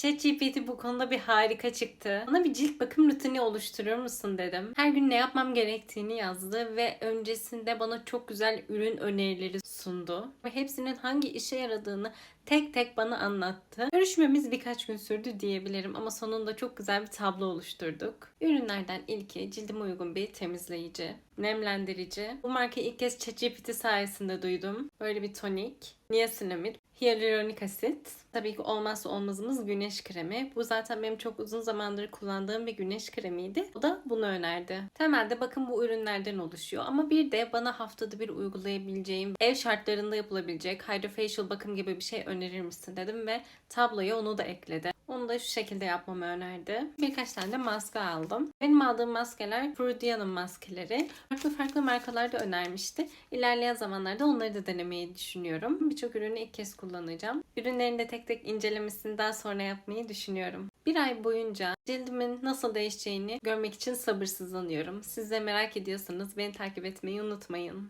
ChatGPT bu konuda bir harika çıktı. Bana bir cilt bakım rutini oluşturur musun dedim. Her gün ne yapmam gerektiğini yazdı ve öncesinde bana çok güzel ürün önerileri sundu. Ve hepsinin hangi işe yaradığını tek tek bana anlattı. Görüşmemiz birkaç gün sürdü diyebilirim ama sonunda çok güzel bir tablo oluşturduk. Ürünlerden ilki cildime uygun bir temizleyici, nemlendirici. Bu markayı ilk kez ChatGPT sayesinde duydum. Böyle bir tonik, niasinamid, hyaluronik asit. Tabii ki olmazsa olmazımız güneş kremi. Bu zaten benim çok uzun zamandır kullandığım bir güneş kremiydi. O da bunu önerdi. Temelde bakın bu ürünlerden oluşuyor. Ama bir de bana haftada bir uygulayabileceğim, ev şartlarında yapılabilecek hydrofacial bakım gibi bir şey önerir misin dedim ve tabloya onu da ekledi. Onu da şu şekilde yapmamı önerdi. Birkaç tane de maske aldım. Benim aldığım maskeler Frudia'nın maskeleri. Farklı farklı markalarda önermişti. İlerleyen zamanlarda onları da denemeyi düşünüyorum. Birçok ürünü ilk kez kullanacağım. Ürünlerin de tek tek incelemesini daha sonra yapmayı düşünüyorum. Bir ay boyunca cildimin nasıl değişeceğini görmek için sabırsızlanıyorum. Siz de merak ediyorsanız beni takip etmeyi unutmayın.